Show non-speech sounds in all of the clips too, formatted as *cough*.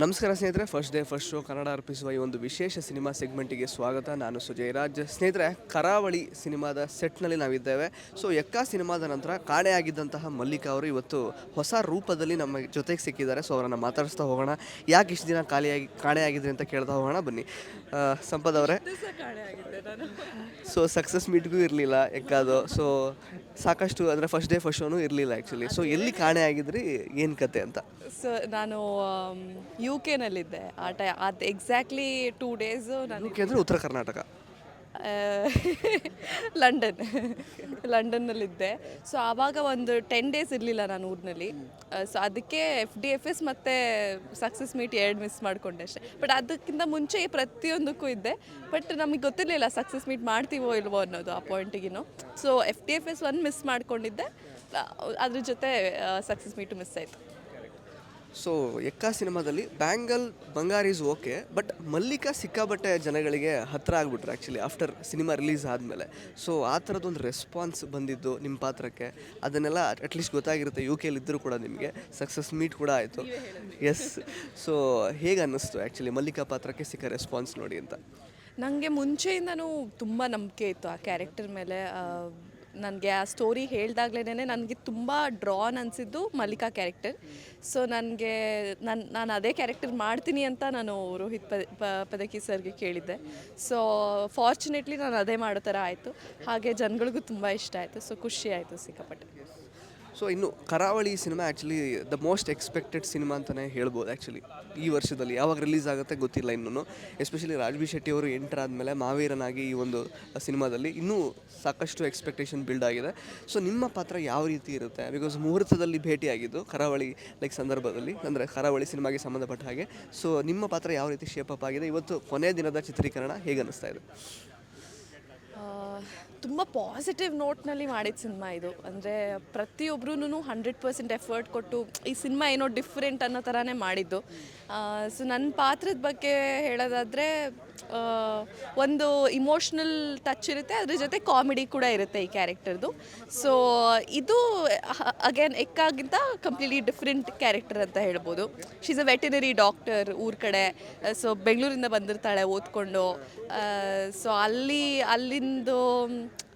ನಮಸ್ಕಾರ ಸ್ನೇಹಿತರೆ first day first show Kannada ಅರ್ಪಿಸುವ ಈ ಒಂದು ವಿಶೇಷ ಸಿನಿಮಾ ಸೆಗ್ಮೆಂಟಿಗೆ ಸ್ವಾಗತ. ನಾನು ಸುಜಯ್ ರಾಜ್. ಸ್ನೇಹಿತರೆ ಕರಾವಳಿ ಸಿನಿಮಾದ ಸೆಟ್ನಲ್ಲಿ ನಾವಿದ್ದೇವೆ. ಸೊ ಎಕ್ಕ ಸಿನಿಮಾದ ನಂತರ ಕಾಣೆಯಾಗಿದ್ದಂತಹ ಮಲ್ಲಿಕಾ ಅವರು ಇವತ್ತು ಹೊಸ ರೂಪದಲ್ಲಿ ನಮ್ಮ ಜೊತೆಗೆ ಸಿಕ್ಕಿದ್ದಾರೆ. ಸೊ ಅವರನ್ನು ಮಾತಾಡಿಸ್ತಾ ಹೋಗೋಣ. ಯಾಕೆ ಇಷ್ಟು ದಿನ ಖಾಲಿಯಾಗಿ ಕಾಣೆಯಾಗಿದ್ರಿ ಅಂತ ಕೇಳ್ತಾ ಹೋಗೋಣ. ಬನ್ನಿ. ಸಂಪದ್ ಅವರೇ. ಸೊ ಸಕ್ಸಸ್ ಮೀಟ್ಗೂ ಇರಲಿಲ್ಲ ಎಕ್ಕಾದು ಸೊ ಸಾಕಷ್ಟು ಅಂದರೆ ಫಸ್ಟ್ ಡೇ ಫಸ್ಟ್ ಶೋನು ಇರಲಿಲ್ಲ ಆ್ಯಕ್ಚುಲಿ ಸೊ ಎಲ್ಲಿ ಕಾಣೆಯಾಗಿದ್ರಿ ಏನು ಕತೆ ಅಂತ? ಸೊ ನಾನು ಯು ಕೆನಲ್ಲಿದ್ದೆ ಆ ಟೈ ಅದು ಎಕ್ಸಾಕ್ಟ್ಲಿ ಟೂ ಡೇಸು ನಾನು ಕೆ ಅಂದರೆ ಉತ್ತರ ಕರ್ನಾಟಕ. *laughs* ಲಂಡನ್. ಲಂಡನ್ನಲ್ಲಿದ್ದೆ. ಸೊ ಆವಾಗ ಒಂದು ಟೆನ್ ಡೇಸ್ ಇರಲಿಲ್ಲ ನಾನು ಊರಿನಲ್ಲಿ. ಸೊ ಅದಕ್ಕೆ ಎಫ್ ಡಿ ಎಫ್ ಎಸ್ ಮತ್ತು ಸಕ್ಸಸ್ ಮೀಟ್ ಎರಡು ಮಿಸ್ ಮಾಡಿಕೊಂಡೆ ಅಷ್ಟೇ. ಬಟ್ ಅದಕ್ಕಿಂತ ಮುಂಚೆ ಪ್ರತಿಯೊಂದಕ್ಕೂ ಇದ್ದೆ. ಬಟ್ ನಮಗೆ ಗೊತ್ತಿರಲಿಲ್ಲ ಸಕ್ಸಸ್ ಮೀಟ್ ಮಾಡ್ತೀವೋ ಇಲ್ವೋ ಅನ್ನೋದು ಆ ಪಾಯಿಂಟಿಗಿನ so F D F S one miss ಮಾಡಿಕೊಂಡಿದ್ದೆ. ಅದ್ರ ಜೊತೆ ಸಕ್ಸಸ್ ಮೀಟು ಮಿಸ್ ಆಯಿತು. ಸೊ ಎಕ್ಕ ಸಿನಿಮಾದಲ್ಲಿ ಬ್ಯಾಂಗಲ್ ಬಂಗಾರೀಸ್ ಓಕೆ ಬಟ್ ಮಲ್ಲಿಕಾ ಸಿಕ್ಕಾಬಟ್ಟೆ ಜನಗಳಿಗೆ ಹತ್ತಿರ ಆಗ್ಬಿಟ್ರೆ ಆ್ಯಕ್ಚುಲಿ ಆಫ್ಟರ್ ಸಿನಿಮಾ ರಿಲೀಸ್ ಆದಮೇಲೆ. ಸೊ ಆ ಥರದ್ದೊಂದು ರೆಸ್ಪಾನ್ಸ್ ಬಂದಿದ್ದು ನಿಮ್ಮ ಪಾತ್ರಕ್ಕೆ. ಅದನ್ನೆಲ್ಲ ಅಟ್ಲೀಸ್ಟ್ ಗೊತ್ತಾಗಿರುತ್ತೆ ಯು ಕೆಲಿ ಇದ್ದರೂ ಕೂಡ ನಿಮಗೆ ಸಕ್ಸಸ್ ಮೀಟ್ ಕೂಡ ಆಯಿತು. ಎಸ್ ಸೊ ಹೇಗೆ ಅನ್ನಿಸ್ತು ಆ್ಯಕ್ಚುಲಿ ಮಲ್ಲಿಕಾ ಪಾತ್ರಕ್ಕೆ ಸಿಕ್ಕ ರೆಸ್ಪಾನ್ಸ್ ನೋಡಿ ಅಂತ? ನನಗೆ ಮುಂಚೆಯಿಂದನೂ ತುಂಬ ನಂಬಿಕೆ ಇತ್ತು ಆ ಕ್ಯಾರೆಕ್ಟರ್ ಮೇಲೆ. ನನಗೆ ಆ ಸ್ಟೋರಿ ಹೇಳ್ದಾಗ್ಲೇ ನನಗೆ ತುಂಬ ಡ್ರಾನ್ ಅನಿಸಿದ್ದು ಮಲ್ಲಿಕಾ ಕ್ಯಾರೆಕ್ಟರ್ ಸೊ ನನಗೆ ನಾನು ನಾನು ಅದೇ ಕ್ಯಾರೆಕ್ಟರ್ ಮಾಡ್ತೀನಿ ಅಂತ ನಾನು ರೋಹಿತ್ ಪದ ಪದಕಿ ಸರ್ಗೆ ಕೇಳಿದ್ದೆ. ಸೊ ಫಾರ್ಚುನೇಟ್ಲಿ ನಾನು ಅದೇ ಮಾಡೋ ಥರ ಆಯಿತು. ಹಾಗೆ ಜನಗಳಿಗೂ ತುಂಬ ಇಷ್ಟ ಆಯಿತು. ಸೊ ಖುಷಿ ಆಯಿತು ಸಿಕ್ಕಾಪಟ್ಟೆ. ಸೊ ಇನ್ನು Karavali cinema actually the most expected cinema ಅಂತಲೇ ಹೇಳ್ಬೋದು ಆ್ಯಕ್ಚುಲಿ ಈ ವರ್ಷದಲ್ಲಿ ಯಾವಾಗ ರಿಲೀಸ್ ಆಗುತ್ತೆ ಗೊತ್ತಿಲ್ಲ ಇನ್ನೂ ಎಸ್ಪೆಷಲಿ ರಾಜ್ಬಿ ಶೆಟ್ಟಿ ಅವರು ಎಂಟರ್ ಆದಮೇಲೆ ಮಾವೀರನಾಗಿ ಈ ಒಂದು ಸಿನಿಮಾದಲ್ಲಿ ಇನ್ನೂ ಸಾಕಷ್ಟು ಎಕ್ಸ್ಪೆಕ್ಟೇಷನ್ ಬಿಲ್ಡ್ ಆಗಿದೆ. ಸೊ ನಿಮ್ಮ ಪಾತ್ರ ಯಾವ ರೀತಿ ಇರುತ್ತೆ? ಬಿಕಾಸ್ ಮುಹೂರ್ತದಲ್ಲಿ ಭೇಟಿಯಾಗಿದ್ದು ಕರಾವಳಿ ಲೈಕ್ ಸಂದರ್ಭದಲ್ಲಿ, ಅಂದರೆ ಕರಾವಳಿ ಸಿನಿಮಾಗೆ ಸಂಬಂಧಪಟ್ಟ ಹಾಗೆ. ಸೊ ನಿಮ್ಮ ಪಾತ್ರ ಯಾವ ರೀತಿ ಶೇಪ್ ಅಪ್ ಆಗಿದೆ? ಇವತ್ತು ಕೊನೆ ದಿನದ ಚಿತ್ರೀಕರಣ ಹೇಗೆ ಅನ್ನಿಸ್ತಾ ಇದೆ? ತುಂಬ ಪಾಸಿಟಿವ್ ನೋಟ್ನಲ್ಲಿ ಮಾಡಿದ ಸಿನಿಮಾ ಇದು. ಅಂದರೆ ಪ್ರತಿಯೊಬ್ಬರೂ ಹಂಡ್ರೆಡ್ ಪರ್ಸೆಂಟ್ ಎಫರ್ಟ್ ಕೊಟ್ಟು ಈ ಸಿನಿಮಾ ಏನೋ ಡಿಫ್ರೆಂಟ್ ಅನ್ನೋ ಥರನೇ ಮಾಡಿದ್ದು. ಸೊ ನನ್ನ ಪಾತ್ರದ ಬಗ್ಗೆ ಹೇಳೋದಾದರೆ ಒಂದು ಇಮೋಷ್ನಲ್ ಟಚ್ ಇರುತ್ತೆ, ಅದ್ರ ಜೊತೆ ಕಾಮಿಡಿ ಕೂಡ ಇರುತ್ತೆ ಈ ಕ್ಯಾರೆಕ್ಟರ್ದು ಸೊ ಇದು ಅಗೇನ್ ಎಕ್ಕಾಗಿಂತ ಕಂಪ್ಲೀಟ್ಲಿ ಡಿಫ್ರೆಂಟ್ ಕ್ಯಾರೆಕ್ಟರ್ ಅಂತ ಹೇಳ್ಬೋದು. ಶೀಸ್ ಅ ವೆಟನರಿ ಡಾಕ್ಟರ್ ಊರ ಕಡೆ. ಸೊ ಬೆಂಗಳೂರಿಂದ ಬಂದಿರ್ತಾಳೆ ಓದ್ಕೊಂಡು. ಸೊ ಅಲ್ಲಿ, ಅಲ್ಲಿಂದು,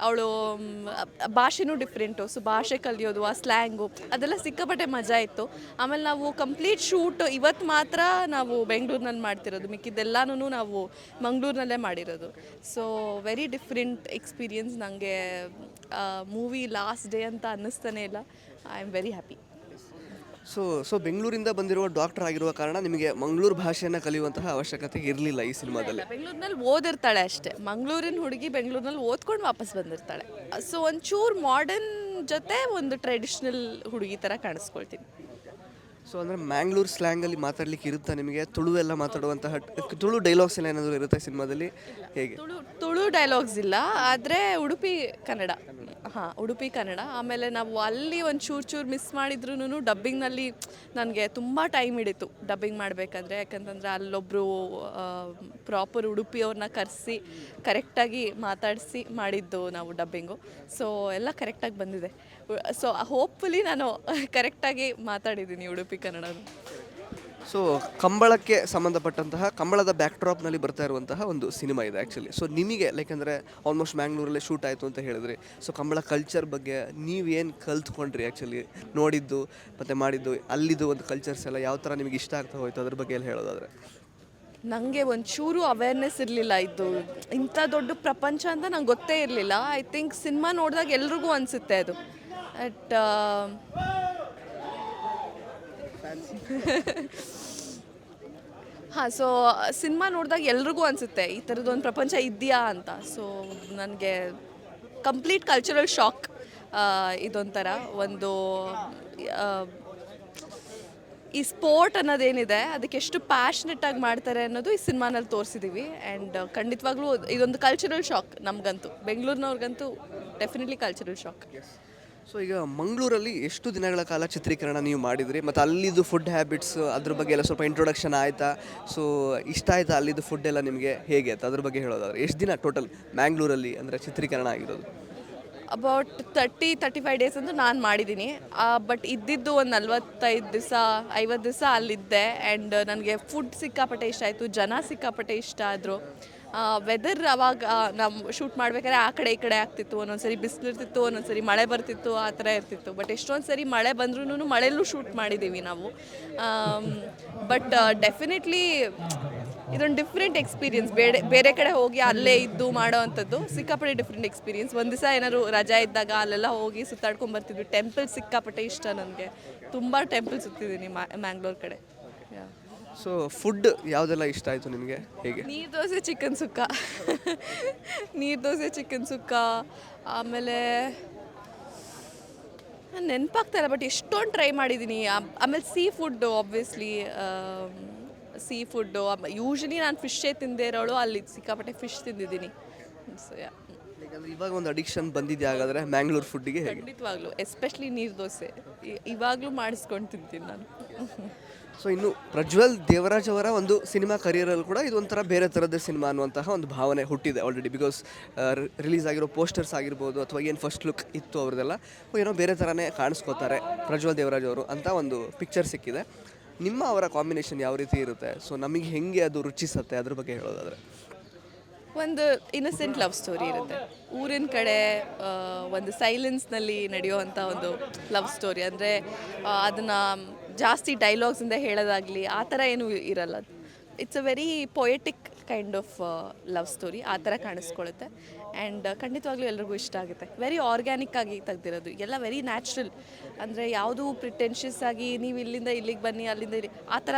ಅವಳು ಭಾಷೆನೂ ಡಿಫ್ರೆಂಟು ಸೊ ಭಾಷೆ ಕಲಿಯೋದು, ಆ ಸ್ಲ್ಯಾಂಗು ಅದೆಲ್ಲ ಸಿಕ್ಕಾಪಟ್ಟೆ ಮಜಾ ಇತ್ತು. ಆಮೇಲೆ ನಾವು ಕಂಪ್ಲೀಟ್ ಶೂಟ್ ಇವತ್ತು ಮಾತ್ರ ನಾವು ಬೆಂಗಳೂರಿನಲ್ಲಿ ಮಾಡ್ತಿರೋದು. ಮಿಕ್ಕಿದ್ದೆಲ್ಲನೂ ನಾವು ಮಂಗಳೂರಿನಲ್ಲೇ ಮಾಡಿರೋದು. ಸೊ ವೆರಿ ಡಿಫ್ರೆಂಟ್ ಎಕ್ಸ್ಪೀರಿಯನ್ಸ್ ನನಗೆ ಮೂವಿ ಲಾಸ್ಟ್ ಡೇ ಅಂತ ಅನ್ನಿಸ್ತಾನೆ ಇಲ್ಲ. I am very happy so so ಬೆಂಗಳೂರಿಂದ ಬಂದಿರುವ ಡಾಕ್ಟರ್ ಆಗಿರುವ ಕಾರಣ ನಿಮಗೆ ಮಂಗಳೂರು ಭಾಷೆಯನ್ನು ಕಲಿಯುವಂತಹ ಅವಶ್ಯಕತೆ ಇರಲಿಲ್ಲ ಈ ಸಿನಿಮಾದಲ್ಲಿ. ಬೆಂಗಳೂರಿನಲ್ಲಿ ಓದಿರ್ತಾಳೆ ಅಷ್ಟೇ. ಮಂಗಳೂರಿನ ಹುಡುಗಿ ಬೆಂಗಳೂರಿನಲ್ಲಿ ಓದ್ಕೊಂಡು ವಾಪಸ್ ಬಂದಿರ್ತಾಳೆ. ಸೊ ಒಂಚೂರು ಮಾಡರ್ನ್ ಜೊತೆ ಒಂದು ಟ್ರೆಡಿಷ್ನಲ್ ಹುಡುಗಿ ಥರ ಕಾಣಿಸ್ಕೊಳ್ತೀನಿ. ಸೊ ಅಂದರೆ ಮ್ಯಾಂಗ್ಳೂರ್ ಸ್ಲ್ಯಾಂಗಲ್ಲಿ ಮಾತಾಡ್ಲಿಕ್ಕೆ ಇರುತ್ತಾ ನಿಮಗೆ? ತುಳು ಎಲ್ಲ ಮಾತಾಡುವಂತಹ ತುಳು ಡೈಲಾಗ್ಸ್ ಎಲ್ಲ ಏನಾದರೂ ಇರುತ್ತೆ ಸಿನಿಮಾದಲ್ಲಿ? ಹೇಗೆ? ತುಳು ತುಳು ಡೈಲಾಗ್ಸ್ ಇಲ್ಲ. ಆದರೆ ಉಡುಪಿ ಕನ್ನಡ. ಹಾಂ ಉಡುಪಿ ಕನ್ನಡ. ಆಮೇಲೆ ನಾವು ಅಲ್ಲಿ ಒಂದು ಚೂರು ಚೂರು ಮಿಸ್ ಮಾಡಿದ್ರು ಡಬ್ಬಿಂಗ್ನಲ್ಲಿ ನನಗೆ ತುಂಬ ಟೈಮ್ ಹಿಡಿತು ಡಬ್ಬಿಂಗ್ ಮಾಡಬೇಕಾದ್ರೆ. ಯಾಕಂತಂದರೆ ಅಲ್ಲೊಬ್ಬರು ಪ್ರಾಪರ್ ಉಡುಪಿಯವ್ರನ್ನ ಕರೆಸಿ ಕರೆಕ್ಟಾಗಿ ಮಾತಾಡಿಸಿ ಮಾಡಿದ್ದು ನಾವು ಡಬ್ಬಿಂಗು ಸೊ ಎಲ್ಲ ಕರೆಕ್ಟಾಗಿ ಬಂದಿದೆ. ಸೊ ಹೋಪ್ಫುಲಿ ನಾನು ಕರೆಕ್ಟಾಗಿ ಮಾತಾಡಿದ್ದೀನಿ ಉಡುಪಿ ಕನ್ನಡ ಸೊ ಕಂಬಳಕ್ಕೆ ಸಂಬಂಧಪಟ್ಟಂತಹ ಕಂಬಳದ ಬ್ಯಾಕ್ ಡ್ರಾಪ್ನಲ್ಲಿ ಬರ್ತಾ ಇರುವಂತಹ ಒಂದು ಸಿನಿಮಾ ಇದೆ ಆ್ಯಕ್ಚುಲಿ ಸೊ ನಿಮಗೆ ಲೈಕ್ ಅಂದರೆ ಆಲ್ಮೋಸ್ಟ್ ಮ್ಯಾಂಗ್ಳೂರಲ್ಲೇ ಶೂಟ್ ಆಯಿತು ಅಂತ ಹೇಳಿದ್ರಿ. ಸೊ ಕಂಬಳ ಕಲ್ಚರ್ ಬಗ್ಗೆ ನೀವೇನು ಕಲ್ತ್ಕೊಂಡ್ರಿ ಆ್ಯಕ್ಚುಲಿ ನೋಡಿದ್ದು ಮತ್ತು ಮಾಡಿದ್ದು ಅಲ್ಲಿದ್ದು ಒಂದು ಕಲ್ಚರ್ಸ್ ಎಲ್ಲ ಯಾವ ಥರ ನಿಮಗೆ ಇಷ್ಟ ಆಗ್ತಾ ಹೋಯ್ತು ಅದ್ರ ಬಗ್ಗೆ ಎಲ್ಲ ಹೇಳೋದಾದ್ರೆ? ನನಗೆ ಒಂಚೂರು ಅವೇರ್ನೆಸ್ ಇರಲಿಲ್ಲ ಇದು. ಇಂಥ ದೊಡ್ಡ ಪ್ರಪಂಚ ಅಂತ ನಂಗೆ ಗೊತ್ತೇ ಇರಲಿಲ್ಲ. ಐ ಥಿಂಕ್ ಸಿನಿಮಾ ನೋಡಿದಾಗ ಎಲ್ರಿಗೂ ಅನಿಸುತ್ತೆ ಅದು. ಬಟ್ *laughs* ಹಾಂ ಸೊ ಸಿನಿಮಾ ನೋಡಿದಾಗ ಎಲ್ರಿಗೂ ಅನಿಸುತ್ತೆ, ಈ ಥರದ್ದೊಂದು ಪ್ರಪಂಚ ಇದೆಯಾ ಅಂತ. ಸೊ ನನಗೆ ಕಂಪ್ಲೀಟ್ ಕಲ್ಚರಲ್ ಶಾಕ್ ಇದೊಂಥರ. ಒಂದು ಈ ಸ್ಪೋರ್ಟ್ ಅನ್ನೋದೇನಿದೆ, ಅದಕ್ಕೆ ಎಷ್ಟು ಪ್ಯಾಷನೆಟ್ ಆಗಿ ಮಾಡ್ತಾರೆ ಅನ್ನೋದು ಈ ಸಿನಿಮಾನಲ್ಲಿ ತೋರಿಸಿದ್ದೀವಿ ಆ್ಯಂಡ್ ಖಂಡಿತವಾಗ್ಲೂ ಇದೊಂದು ಕಲ್ಚರಲ್ ಶಾಕ್ ನಮಗಂತೂ. ಬೆಂಗಳೂರಿನವ್ರಿಗಂತೂ ಡೆಫಿನೆಟ್ಲಿ ಕಲ್ಚರಲ್ ಶಾಕ್ ಸೊ ಈಗ ಮಂಗಳೂರಲ್ಲಿ ಎಷ್ಟು ದಿನಗಳ ಕಾಲ ಚಿತ್ರೀಕರಣ ನೀವು ಮಾಡಿದ್ರಿ? ಮತ್ತು ಅಲ್ಲಿದ್ದು ಫುಡ್ ಹ್ಯಾಬಿಟ್ಸ್ ಅದ್ರ ಬಗ್ಗೆ ಎಲ್ಲ ಸ್ವಲ್ಪ ಇಂಟ್ರೊಡಕ್ಷನ್ ಆಯಿತಾ? ಸೊ ಇಷ್ಟ ಆಯ್ತಾ ಅಲ್ಲಿದ್ದು ಫುಡ್ ಎಲ್ಲ ನಿಮಗೆ? ಹೇಗೆ ಆಯ್ತು ಅದ್ರ ಬಗ್ಗೆ ಹೇಳೋದಾದ್ರೆ, ಎಷ್ಟು ದಿನ ಟೋಟಲ್ ಮ್ಯಾಂಗ್ಳೂರಲ್ಲಿ ಅಂದರೆ ಚಿತ್ರೀಕರಣ ಆಗಿರೋದು? About thirty thirty five days ಅಂತೂ ನಾನು ಮಾಡಿದ್ದೀನಿ ಬಟ್ ಇದ್ದಿದ್ದು ಒಂದು ನಲ್ವತ್ತೈದು ದಿವಸ ಐವತ್ತು ದಿವಸ ಅಲ್ಲಿದ್ದೆ. ಆ್ಯಂಡ್ ನನಗೆ ಫುಡ್ ಸಿಕ್ಕಾಪಟ್ಟೆ ಇಷ್ಟ ಆಯಿತು, ಜನ ಸಿಕ್ಕಾಪಟ್ಟೆ ಇಷ್ಟ ಆದರು. ವೆದರ್ ಅವಾಗ ನಾವು ಶೂಟ್ ಮಾಡ್ಬೇಕಾದ್ರೆ ಆ ಕಡೆ ಈ ಕಡೆ ಆಗ್ತಿತ್ತು, ಒಂದೊಂದ್ಸರಿ ಬಿಸಿಲು ಇರ್ತಿತ್ತು, ಒಂದೊಂದ್ಸರಿ ಮಳೆ ಬರ್ತಿತ್ತು, ಆ ಥರ ಇರ್ತಿತ್ತು. ಬಟ್ ಎಷ್ಟೊಂದು ಸರಿ ಮಳೆ ಬಂದ್ರೂ ಮಳೆಯಲ್ಲೂ ಶೂಟ್ ಮಾಡಿದ್ದೀವಿ ನಾವು. ಬಟ್ ಡೆಫಿನೆಟ್ಲಿ ಇದೊಂದು ಡಿಫ್ರೆಂಟ್ ಎಕ್ಸ್ಪೀರಿಯನ್ಸ್ ಬೇರೆ ಬೇರೆ ಕಡೆ ಹೋಗಿ ಅಲ್ಲೇ ಇದ್ದು ಮಾಡೋ ಅಂಥದ್ದು ಸಿಕ್ಕಾಪಟ್ಟೆ ಡಿಫ್ರೆಂಟ್ ಎಕ್ಸ್ಪೀರಿಯನ್ಸ್ ಒಂದು ದಿವಸ ಏನಾದ್ರು ರಜಾ ಇದ್ದಾಗ ಅಲ್ಲೆಲ್ಲ ಹೋಗಿ ಸುತ್ತಾಡ್ಕೊಂಡು ಬರ್ತಿದ್ವಿ. ಟೆಂಪಲ್ ಸಿಕ್ಕಾಪಟ್ಟೆ ಇಷ್ಟ ನನಗೆ. ತುಂಬ ಟೆಂಪಲ್ ಸುತ್ತಿದ್ದೀನಿ ಮ್ಯಾಂಗ್ಳೂರ್ ಕಡೆ. ಸೊ ಫುಡ್ ಯಾವುದೆಲ್ಲ ಇಷ್ಟ ಆಯಿತು ನಿಮಗೆ? ಹೇಗೆ? ನೀರು ದೋಸೆ ಚಿಕನ್ ಸುಕ್ಕ. ನೀರು ದೋಸೆ ಚಿಕನ್ ಸುಕ್ಕ. ಆಮೇಲೆ ನೆನಪಾಗ್ತಾ ಇಲ್ಲ ಬಟ್ ಎಷ್ಟೊಂದು ಟ್ರೈ ಮಾಡಿದ್ದೀನಿ ಆಮೇಲೆ sea food obviously sea food usually ನಾನು ಫಿಶ್ಶೇ ತಿಂದೇ ಇರೋಳು, ಅಲ್ಲಿ ಸಿಕ್ಕಾಪಟ್ಟೆ ಫಿಶ್ ತಿಂದಿದ್ದೀನಿ. ಸೊ ಯಾ ಯಾಕಂದ್ರೆ ಇವಾಗ ಒಂದು ಅಡಿಕ್ಷನ್ ಬಂದಿದೆ ಹಾಗಾದ್ರೆ ಮ್ಯಾಂಗ್ಳೂರ್ ಫುಡ್ಗೆ ಹೇಗೆ? ಖಂಡಿತವಾಗ್ಲೂ ಎಸ್ಪೆಷಲಿ ನೀರು ದೋಸೆ. ಇ- ಇವಾಗಲೂ ಮಾಡಿಸ್ಕೊಂಡು ತಿಂತೀನಿ ನಾನು. ಸೊ ಇನ್ನು ಪ್ರಜ್ವಲ್ ದೇವರಾಜ್ ಅವರ ಒಂದು ಸಿನಿಮಾ ಕರಿಯರಲ್ಲಿ ಕೂಡ ಇದು ಒಂಥರ ಬೇರೆ ಥರದ ಸಿನಿಮಾ ಅನ್ನುವಂತಹ ಒಂದು ಭಾವನೆ ಹುಟ್ಟಿದೆ ಆಲ್ರೆಡಿ ಬಿಕಾಸ್ ರಿಲೀಸ್ ಆಗಿರೋ ಪೋಸ್ಟರ್ಸ್ ಆಗಿರ್ಬೋದು ಅಥವಾ ಏನು ಫಸ್ಟ್ ಲುಕ್ ಇತ್ತು ಅವ್ರದ್ದೆಲ್ಲ ಏನೋ ಬೇರೆ ಥರನೇ ಕಾಣಿಸ್ಕೋತಾರೆ ಪ್ರಜ್ವಲ್ ದೇವರಾಜ್ ಅವರು ಅಂತ ಒಂದು ಪಿಕ್ಚರ್ ಸಿಕ್ಕಿದೆ. ನಿಮ್ಮ ಅವರ ಕಾಂಬಿನೇಷನ್ ಯಾವ ರೀತಿ ಇರುತ್ತೆ? ಸೊ ನಮಗೆ ಹೆಂಗೆ ಅದು ರುಚಿಸುತ್ತೆ ಅದ್ರ ಬಗ್ಗೆ ಹೇಳೋದಾದ್ರೆ. ಒಂದು ಇನ್ನಸೆಂಟ್ ಲವ್ ಸ್ಟೋರಿ ಇರುತ್ತೆ. ಊರಿನ ಕಡೆ ಒಂದು ಸೈಲೆನ್ಸ್ನಲ್ಲಿ ನಡೆಯುವಂಥ ಒಂದು ಲವ್ ಸ್ಟೋರಿ ಅಂದರೆ ಅದನ್ನು ಜಾಸ್ತಿ ಡೈಲಾಗ್ಸಿಂದ ಹೇಳೋದಾಗಲಿ, ಆ ಥರ ಏನೂ ಇರಲ್ಲ. It's a very poetic kind of love story ಆ ಥರ ಕಾಣಿಸ್ಕೊಳ್ಳುತ್ತೆ ಆ್ಯಂಡ್ ಖಂಡಿತವಾಗ್ಲೂ ಎಲ್ರಿಗೂ ಇಷ್ಟ ಆಗುತ್ತೆ. ವೆರಿ ಆರ್ಗ್ಯಾನಿಕ್ ಆಗಿ ತೆಗ್ದಿರೋದು. ಎಲ್ಲ ವೆರಿ ನ್ಯಾಚುರಲ್ ಅಂದರೆ, ಯಾವುದೂ ಪ್ರಿಟೆನ್ಷಿಯಸ್ ಆಗಿ, ನೀವು ಇಲ್ಲಿಂದ ಇಲ್ಲಿಗೆ ಬನ್ನಿ, ಅಲ್ಲಿಂದ ಇಲ್ಲಿ ಆ ಥರ,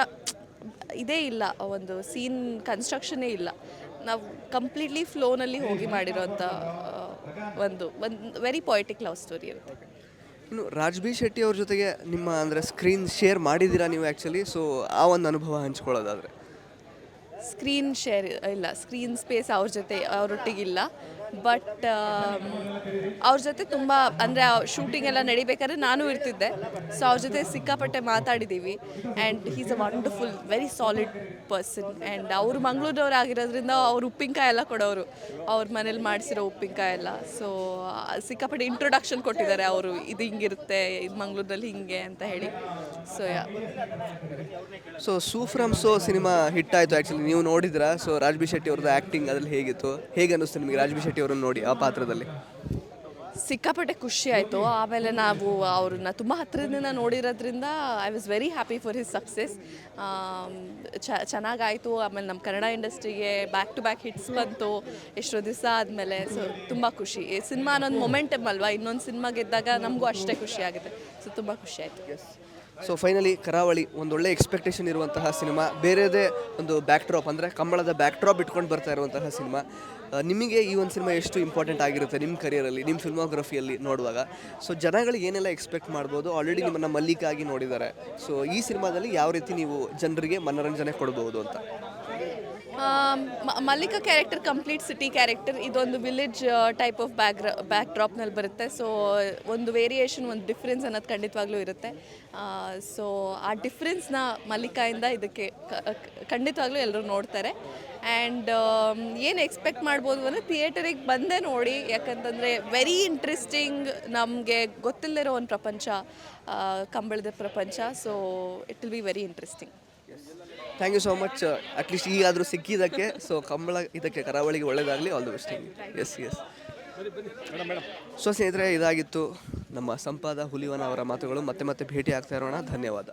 ಇದೇ ಇಲ್ಲ. ಒಂದು ಸೀನ್ ಕನ್ಸ್ಟ್ರಕ್ಷನೇ ಇಲ್ಲ. ನಾವು ಕಂಪ್ಲೀಟ್ಲಿ ಫ್ಲೋನಲ್ಲಿ ಹೋಗಿ ಮಾಡಿರೋಂಥ ಒಂದು ಒಂದು ವೆರಿ ಪೊಯೆಟಿಕ್ ಲವ್ ಸ್ಟೋರಿ ಇರುತ್ತೆ. ಇನ್ನು ರಾಜ್ ಬಿ ಶೆಟ್ಟಿ ಅವ್ರ ಜೊತೆಗೆ ನಿಮ್ಮ ಅಂದರೆ ಸ್ಕ್ರೀನ್ ಶೇರ್ ಮಾಡಿದ್ದೀರಾ ನೀವು ಆ್ಯಕ್ಚುಲಿ ಸೊ ಆ ಒಂದು ಅನುಭವ ಹಂಚ್ಕೊಳ್ಳೋದಾದರೆ. ಸ್ಕ್ರೀನ್ ಶೇರ್ ಇಲ್ಲ ಸ್ಕ್ರೀನ್ ಸ್ಪೇಸ್ ಅವ್ರ ಜೊತೆ ಅವರೊಟ್ಟಿಗಿಲ್ಲ. ಬಟ್ ಅವ್ರ ಜೊತೆ ತುಂಬ, ಅಂದರೆ ಶೂಟಿಂಗ್ ಎಲ್ಲ ನಡಿಬೇಕಾದ್ರೆ ನಾನು ಇರ್ತಿದ್ದೆ. ಸೊ ಅವ್ರ ಜೊತೆ ಸಿಕ್ಕಾಪಟ್ಟೆ ಮಾತಾಡಿದ್ದೀವಿ and he's a wonderful very solid person and ಅವರು ಮಂಗಳೂರವ್ರು ಆಗಿರೋದ್ರಿಂದ ಅವ್ರು ಉಪ್ಪಿನಕಾಯಿ ಎಲ್ಲ ಕೊಡೋರು. ಅವ್ರ ಮನೇಲಿ ಮಾಡಿಸಿರೋ ಉಪ್ಪಿನಕಾಯಿ ಎಲ್ಲ. ಸೊ ಸಿಕ್ಕಾಪಟ್ಟೆ ಇಂಟ್ರೊಡಕ್ಷನ್ ಕೊಟ್ಟಿದ್ದಾರೆ ಅವರು. ಇದು ಹಿಂಗಿರುತ್ತೆ, ಇದು ಮಂಗಳೂರಲ್ಲಿ ಹಿಂಗೆ ಅಂತ ಹೇಳಿ. So ya so Su from So cinema hit ಆಯಿತು ಆ್ಯಕ್ಚುಲಿ ನೀವು ನೋಡಿದ್ರಾ? ಸೊ ರಾಜ್ಬಿ ಶೆಟ್ಟಿ ಅವ್ರದ್ದು ಆ್ಯಕ್ಟಿಂಗ್ ಅದ್ರಲ್ಲಿ ಹೇಗಿತ್ತು? ಹೇಗೆ ಅನ್ನಿಸ್ತು ನಿಮಗೆ ರಾಜ್ ಬಿ ಶೆಟ್ಟಿ ಅವರನ್ನು ನೋಡಿ ಆ ಪಾತ್ರದಲ್ಲಿ? ಸಿಕ್ಕಾಪಟ್ಟೆ ಖುಷಿ ಆಯಿತು. ಆಮೇಲೆ ನಾವು ಅವ್ರನ್ನ ತುಂಬ ಹತ್ತಿರದಿಂದ ನೋಡಿರೋದ್ರಿಂದ I was very happy for his success ಚೆನ್ನಾಗಾಯಿತು. ಆಮೇಲೆ ನಮ್ಮ ಕನ್ನಡ ಇಂಡಸ್ಟ್ರಿಗೆ ಬ್ಯಾಕ್ ಟು ಬ್ಯಾಕ್ ಹಿಟ್ಸ್ ಬಂತು. ಎಷ್ಟೋ ದಿವಸ ಆದಮೇಲೆ ಸೊ ತುಂಬ ಖುಷಿ. ಸಿನಿಮಾ ಅನ್ನೊಂದು ಮೊಮೆಂಟಮ್ ಅಲ್ವಾ? ಇನ್ನೊಂದು ಸಿನಿಮಾ ಗೆದ್ದಾಗ ನಮಗೂ ಅಷ್ಟೇ ಖುಷಿ ಆಗುತ್ತೆ. ಸೊ ತುಂಬ ಖುಷಿ ಆಯಿತು. ಸೊ ಫೈನಲಿ ಕರಾವಳಿ ಒಂದೊಳ್ಳೆ ಎಕ್ಸ್ಪೆಕ್ಟೇಷನ್ ಇರುವಂತಹ ಸಿನಿಮಾ ಬೇರೆದೇ ಒಂದು ಬ್ಯಾಕ್ ಡ್ರಾಪ್ ಅಂದರೆ ಕಂಬಳದ ಬ್ಯಾಕ್ ಡ್ರಾಪ್ ಇಟ್ಕೊಂಡು ಬರ್ತಾ ಇರುವಂತಹ ಸಿನಿಮಾ ನಿಮಗೆ ಈ ಒಂದು ಸಿನಿಮಾ ಎಷ್ಟು ಇಂಪಾರ್ಟೆಂಟ್ ಆಗಿರುತ್ತೆ ನಿಮ್ಮ ಕರಿಯರಲ್ಲಿ ನಿಮ್ಮ ಫಿಲ್ಮೋಗ್ರಫಿಯಲ್ಲಿ ನೋಡುವಾಗ? ಸೊ ಜನಗಳಿಗೆ ಏನೆಲ್ಲ ಎಕ್ಸ್ಪೆಕ್ಟ್ ಮಾಡ್ಬೋದು? ಆಲ್ರೆಡಿ ನಿಮ್ಮನ್ನು ಮಲ್ಲಿಕಾಗಿ ನೋಡಿದ್ದಾರೆ. ಸೊ ಈ ಸಿನಿಮಾದಲ್ಲಿ ಯಾವ ರೀತಿ ನೀವು ಜನರಿಗೆ ಮನೋರಂಜನೆ ಕೊಡ್ಬೋದು ಅಂತ? Mallika character complete city character ಇದೊಂದು village type of back back ಡ್ರಾಪ್ನಲ್ಲಿ ಬರುತ್ತೆ. ಸೊ ಒಂದು ವೇರಿಯೇಷನ್ ಒಂದು ಡಿಫ್ರೆನ್ಸ್ ಅನ್ನೋದು ಖಂಡಿತವಾಗ್ಲೂ ಇರುತ್ತೆ. ಸೊ ಆ ಡಿಫ್ರೆನ್ಸ್ನ ಮಲ್ಲಿಕಾಯಿಂದ ಇದಕ್ಕೆ ಖಂಡಿತವಾಗ್ಲೂ ಎಲ್ಲರೂ ನೋಡ್ತಾರೆ. ಆ್ಯಂಡ್ ಏನು ಎಕ್ಸ್ಪೆಕ್ಟ್ ಮಾಡ್ಬೋದು ಅಂದರೆ ಥಿಯೇಟರಿಗೆ ಬಂದೇ ನೋಡಿ ಯಾಕಂತಂದರೆ ವೆರಿ ಇಂಟ್ರೆಸ್ಟಿಂಗ್ ನಮಗೆ ಗೊತ್ತಿಲ್ಲದಿರೋ ಒಂದು ಪ್ರಪಂಚ ಆ, ಕಂಬಳದ ಪ್ರಪಂಚ. So it will be very interesting thank you so much at least ಈಗಾದರೂ ಸಿಕ್ಕಿದ್ದಕ್ಕೆ. ಸೊ ಕಂಬಳ ಇದಕ್ಕೆ ಕರಾವಳಿಗೆ ಒಳ್ಳೆಯದಾಗಲಿ all the best yes yes so ಸ್ನೇಹಿತರೆ, ಇದಾಗಿತ್ತು ನಮ್ಮ ಸಂಪಾದ ಹುಲಿವನ ಅವರ ಮಾತುಗಳು. ಮತ್ತೆ ಮತ್ತೆ ಭೇಟಿ ಆಗ್ತಾ ಇರೋಣ. ಧನ್ಯವಾದ.